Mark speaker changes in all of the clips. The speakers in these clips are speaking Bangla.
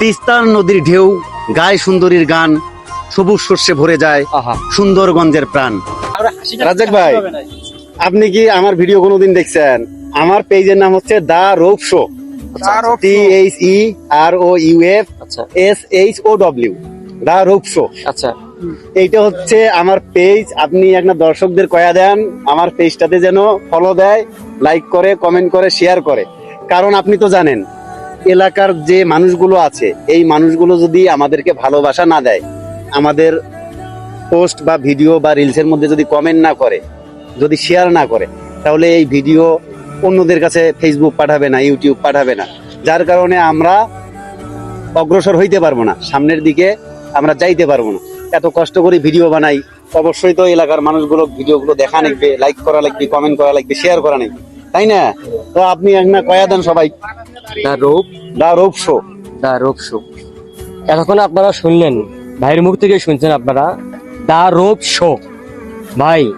Speaker 1: তিস্তার নদীর ঢেউ গায়ে সুন্দরীর গান সবুজ শস্যে ভরে যায়
Speaker 2: আহা।
Speaker 1: সুন্দরগঞ্জের প্রাণ। রাজ্জাক ভাই আপনি কি আমার ভিডিও কোনোদিন দেখছেন? আমার পেজের নাম হচ্ছে the rope show. T H E R O U F
Speaker 2: আচ্ছা।
Speaker 1: S H O W. The rope show.
Speaker 2: আচ্ছা।
Speaker 1: এইটা হচ্ছে আমার পেজ। আপনি একটা দর্শকদের কয়া দেন আমার পেজটাতে যেন ফলো দেয় লাইক করে কমেন্ট করে শেয়ার করে। কারণ আপনি তো জানেন এলাকার যে মানুষগুলো আছে, এই মানুষগুলো যদি আমাদেরকে ভালোবাসা না দেয়, আমাদের পোস্ট বা ভিডিও বা রিলসের মধ্যে যদি কমেন্ট না করে, যদি শেয়ার না করে, তাহলে এই ভিডিও অন্যদের কাছে ফেসবুক পাঠাবে না ইউটিউব পাঠাবে না। যার কারণে আমরা অগ্রসর হইতে পারব না, সামনের দিকে আমরা যাইতে পারব না। এত কষ্ট করে ভিডিও বানাই, অবশ্যই তো এলাকার মানুষগুলো ভিডিওগুলো দেখা লাগবে লাইক করা লাগবে কমেন্ট করা লাগবে শেয়ার করা লাগবে। তাই না? তো আপনি একটা কয়া দেন সবাই।
Speaker 2: Rope.
Speaker 1: The rope show.
Speaker 2: The rope show. এতক্ষণ আপনারা শুনলেন ভাইয়ের মুখ থেকে শুনছেন আপনারা দা রোপ শো। ভাই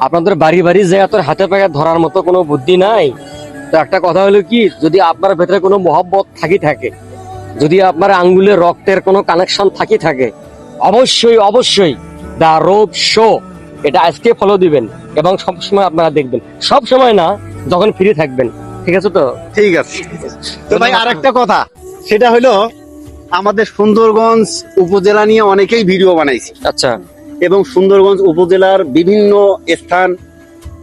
Speaker 2: আপনাদের বাড়ি বাড়ি যে এত হাতে পায়ে ধরার মতো কোনো বুদ্ধি নাই। তো একটা কথা হলো কি যদি আপনার ভেতরে কোনো মহব্বত থাকি থাকে যদি আপনার আঙ্গুলে রক্তের কোনো কানেকশন থাকি থাকে অবশ্যই অবশ্যই দা রোপ শো। এটা আজকে ফলো দিবেন এবং সবসময় আপনারা দেখবেন। সব সময় না যখন ফ্রি থাকবেন। ঠিক আছে তো?
Speaker 1: ঠিক আছে। তো ভাই আরেকটা কথা। সেটা হলো আমাদের সুন্দরগঞ্জ উপজেলা নিয়ে অনেকেই ভিডিও বানাইছি।
Speaker 2: আচ্ছা।
Speaker 1: এবং সুন্দরগঞ্জ উপজেলার বিভিন্ন স্থান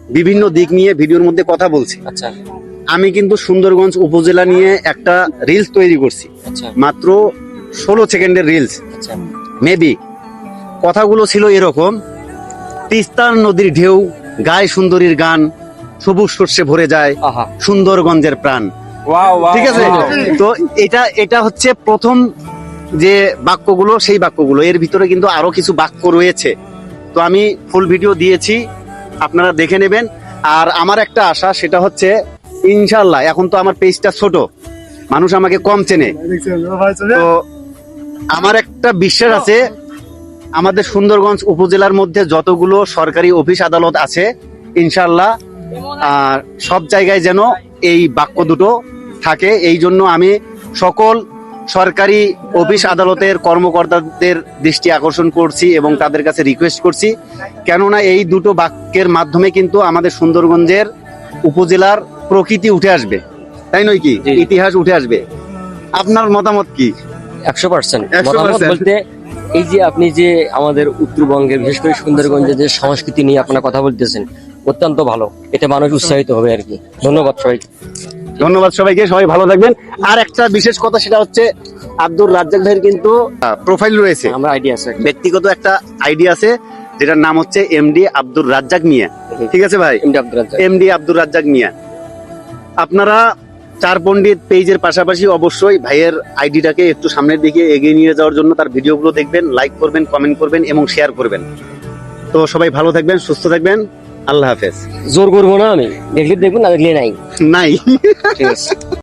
Speaker 1: বিভিন্ন দিক নিয়ে ভিডিওর মধ্যে কথা বলছি।
Speaker 2: আচ্ছা।
Speaker 1: আমি কিন্তু সুন্দরগঞ্জ উপজেলা নিয়ে একটা রিলস তৈরি করছি।
Speaker 2: আচ্ছা।
Speaker 1: মাত্র ষোলো সেকেন্ডের রিলস মেবি কথাগুলো ছিল এরকম তিস্তার নদীর ঢেউ গায়ে সুন্দরীর গান সবুজ সর্ষে ভরে যায় সুন্দরগঞ্জের প্রাণ। ঠিক আছে? তো এটা এটা হচ্ছে প্রথম যে বাক্যগুলো সেই বাক্যগুলো। এর ভিতরে কিন্তু আরও কিছু বাক্য রয়েছে। তো আমি ফুল ভিডিও দিয়েছি আপনারা দেখে নেবেন। আর আমার একটা আশা সেটা হচ্ছে ইনশাল্লাহ এখন তো আমার পেজটা ছোট। মানুষ আমাকে কম চেনে। তো আমার একটা বিশ্বাস আছে আমাদের সুন্দরগঞ্জ উপজেলার মধ্যে যতগুলো সরকারি অফিস আদালত আছে ইনশাল্লাহ আর সব জায়গায় যেন এই বাক্য দুটো থাকে। এই জন্য আমি সকল সরকারি অফিস আদালতের কর্মকর্তাদের দৃষ্টি আকর্ষণ করছি এবং তাদের কাছে রিকোয়েস্ট করছি। কেননা এই দুটো বাক্যের মাধ্যমে কিন্তু আমাদের সুন্দরগঞ্জের উপজেলার প্রকৃতি উঠে আসবে। তাই নয় কি? ইতিহাস উঠে আসবে। আপনার মতামত কি?
Speaker 2: একশো পার্সেন্ট।
Speaker 1: 100%
Speaker 2: বলতে এই যে আপনি যে আমাদের উত্তরবঙ্গের বিশেষ করে সুন্দরগঞ্জের যে সংস্কৃতি নিয়ে আপনারা কথা বলতেছেন অত্যন্ত ভালো। এতে মানুষ উৎসাহিত হবে আর কি। ধন্যবাদ সবাইকে।
Speaker 1: ধন্যবাদ সবাইকে সবাই ভালো থাকবেন। আর একটা বিশেষ কথা সেটা হচ্ছে আব্দুর রাজ্জাক ভাইয়ের কিন্তু প্রোফাইল রয়েছে।
Speaker 2: আমার আইডিয়া আছে।
Speaker 1: ব্যক্তিগত একটা আইডি আছে যেটার নাম হচ্ছে এমডি আব্দুর রাজ্জাক মিয়া। ঠিক আছে ভাই?
Speaker 2: এমডি আব্দুল রাজ্জাক।
Speaker 1: এমডি আব্দুর রাজ্জাক মিয়া। আপনারা চার পণ্ডিত পেজের পাশাপাশি অবশ্যই ভাইয়ের আইডিটাকে একটু সামনের দিকে এগিয়ে নিয়ে যাওয়ার জন্য তার ভিডিওগুলো দেখবেন লাইক করবেন কমেন্ট করবেন এবং শেয়ার করবেন। তো সবাই ভালো থাকবেন সুস্থ থাকবেন। আল্লাহ হাফেজ।
Speaker 2: জোর করব না আমি? দেখলে দেখব না দেখলে নাই।
Speaker 1: নাই।
Speaker 2: ঠিক আছে।